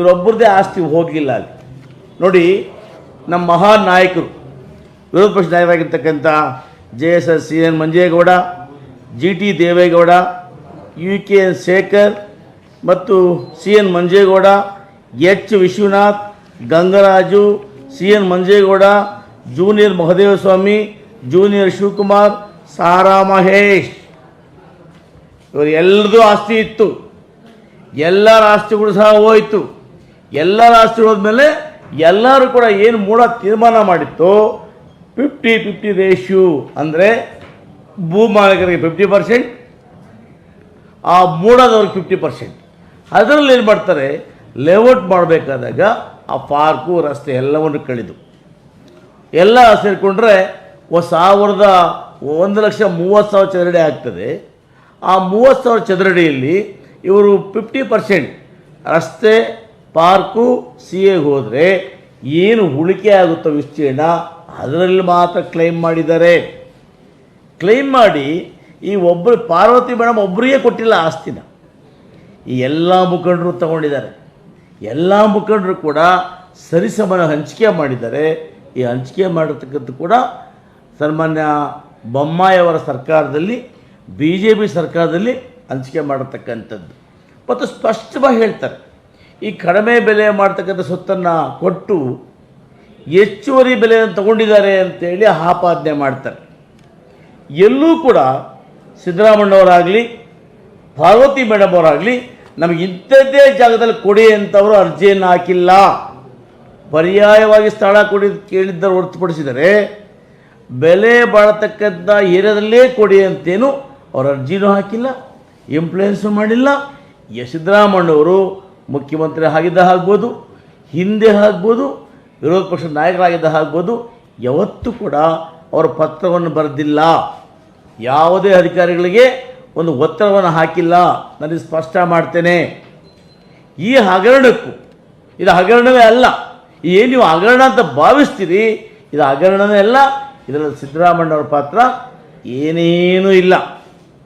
ಇವರೊಬ್ಬರದೇ ಆಸ್ತಿ ಹೋಗಲಿಲ್ಲ ಅಲ್ಲಿ. ನೋಡಿ, ನಮ್ಮ ಮಹಾನ್ ನಾಯಕರು, ವಿರೋಧ ಪಕ್ಷ ನಾಯಕರಾಗಿರ್ತಕ್ಕಂಥ J S S C N Manjegowda, G T Devegowda, U K N Shekhar ಮತ್ತು C N Manjegowda, H Vishwanath, Gangaraju, C N Manjegowda, junior Mahadevaswamy, junior Shivakumar, Sara Mahesh. ಇವರು ಎಲ್ಲರದು ಆಸ್ತಿ ಇತ್ತು. ಎಲ್ಲರ ಆಸ್ತಿಗಳು ಸಹ ಹೋಯಿತು. ಎಲ್ಲರ ರಾಷ್ಟ್ರಗಳು ಹೋದ್ಮೇಲೆ ಎಲ್ಲರೂ ಕೂಡ ಏನು ಮೂಡ ತೀರ್ಮಾನ ಮಾಡಿತ್ತು ಫಿಫ್ಟಿ ಫಿಫ್ಟಿ ರೇಷ್ಯೂ ಅಂದರೆ ಭೂ ಮಾಲೀಕರಿಗೆ ಫಿಫ್ಟಿ ಪರ್ಸೆಂಟ್ ಆ ಮೂಡದವ್ರಿಗೆ ಫಿಫ್ಟಿ ಪರ್ಸೆಂಟ್ ಅದರಲ್ಲಿ ಏನು ಮಾಡ್ತಾರೆ, ಲೇಔಟ್ ಮಾಡಬೇಕಾದಾಗ ಆ ಪಾರ್ಕು, ರಸ್ತೆ ಎಲ್ಲವನ್ನು ಕಳೆದು. ಎಲ್ಲ ಸೇರಿಕೊಂಡ್ರೆ ಒಂದು ಸಾವಿರದ ಒಂದು ಲಕ್ಷ ಮೂವತ್ತು ಸಾವಿರ ಚದರಡಿ ಆಗ್ತದೆ. ಆ ಮೂವತ್ತು ಸಾವಿರ ಚದರಡಿಯಲ್ಲಿ ಇವರು ಫಿಫ್ಟಿ ಪರ್ಸೆಂಟ್ ರಸ್ತೆ ಪಾರ್ಕು ಸಿ ಎಗೆ ಹೋದರೆ ಏನು ಉಳಿಕೆ ಆಗುತ್ತೋ ವಿಸ್ತೀರ್ಣ ಅದರಲ್ಲಿ ಮಾತ್ರ ಕ್ಲೈಮ್ ಮಾಡಿದ್ದಾರೆ. ಕ್ಲೈಮ್ ಮಾಡಿ ಈ ಒಬ್ಬರು ಪಾರ್ವತಿ ಮೇಡಮ್ ಒಬ್ಬರಿಗೆ ಕೊಟ್ಟಿಲ್ಲ ಆಸ್ತಿನ. ಈ ಎಲ್ಲ ಮುಖಂಡರು ತಗೊಂಡಿದ್ದಾರೆ. ಎಲ್ಲ ಮುಖಂಡರು ಕೂಡ ಸರಿಸಮನ ಹಂಚಿಕೆ ಮಾಡಿದ್ದಾರೆ. ಈ ಹಂಚಿಕೆ ಮಾಡಿರ್ತಕ್ಕಂಥ ಕೂಡ ಸನ್ಮಾನ್ಯ ಬೊಮ್ಮಾಯಿಯವರ ಸರ್ಕಾರದಲ್ಲಿ ಬಿ ಜೆ ಪಿ ಸರ್ಕಾರದಲ್ಲಿ ಹಂಚಿಕೆ ಮಾಡತಕ್ಕಂಥದ್ದು. ಮತ್ತು ಸ್ಪಷ್ಟವಾಗಿ ಹೇಳ್ತಾರೆ ಈ ಕಡಿಮೆ ಬೆಲೆ ಮಾಡ್ತಕ್ಕಂಥ ಸೊತ್ತನ್ನು ಕೊಟ್ಟು ಹೆಚ್ಚುವರಿ ಬೆಲೆಯನ್ನು ತಗೊಂಡಿದ್ದಾರೆ ಅಂತೇಳಿ ಆಪಾದನೆ ಮಾಡ್ತಾರೆ. ಎಲ್ಲೂ ಕೂಡ ಸಿದ್ದರಾಮಣ್ಣವರಾಗಲಿ ಪಾರ್ವತಿ ಮೇಡಮ್ ಅವರಾಗಲಿ, ನಮಗೆ ಇಂಥದ್ದೇ ಜಾಗದಲ್ಲಿ ಕೊಡಿ ಅಂತವರು ಅರ್ಜಿಯನ್ನು ಹಾಕಿಲ್ಲ. ಪರ್ಯಾಯವಾಗಿ ಸ್ಥಳ ಕೊಡಿ ಕೇಳಿದ್ದರು ಹೊರತುಪಡಿಸಿದರೆ, ಬೆಲೆ ಬಾಳತಕ್ಕಂಥ ಏರಿಯಾದಲ್ಲೇ ಕೊಡಿ ಅಂತೇನು ಅವ್ರ ಅರ್ಜಿನೂ ಹಾಕಿಲ್ಲ ಇಂಪ್ಲೂಯೆನ್ಸು ಮಾಡಿಲ್ಲ. ಸಿದ್ದರಾಮಣ್ಣವರು ಮುಖ್ಯಮಂತ್ರಿ ಆಗಿದ್ದ ಆಗ್ಬೋದು ಹಿಂದೆ ಆಗ್ಬೋದು ವಿರೋಧ ಪಕ್ಷದ ನಾಯಕರಾಗಿದ್ದ ಆಗ್ಬೋದು ಯಾವತ್ತೂ ಕೂಡ ಅವರ ಪತ್ರವನ್ನು ಬರೆದಿಲ್ಲ. ಯಾವುದೇ ಅಧಿಕಾರಿಗಳಿಗೆ ಒಂದು ಒತ್ತಡವನ್ನು ಹಾಕಿಲ್ಲ. ನನಗೆ ಸ್ಪಷ್ಟ ಮಾಡ್ತೇನೆ. ಈ ಹಗರಣಕ್ಕೂ, ಇದು ಹಗರಣವೇ ಅಲ್ಲ. ಏನು ನೀವು ಹಗರಣ ಅಂತ ಭಾವಿಸ್ತೀರಿ, ಇದು ಹಗರಣವೇ ಅಲ್ಲ. ಇದರಲ್ಲಿ ಸಿದ್ದರಾಮಣ್ಣವ್ರ ಪಾತ್ರ ಏನೇನೂ ಇಲ್ಲ.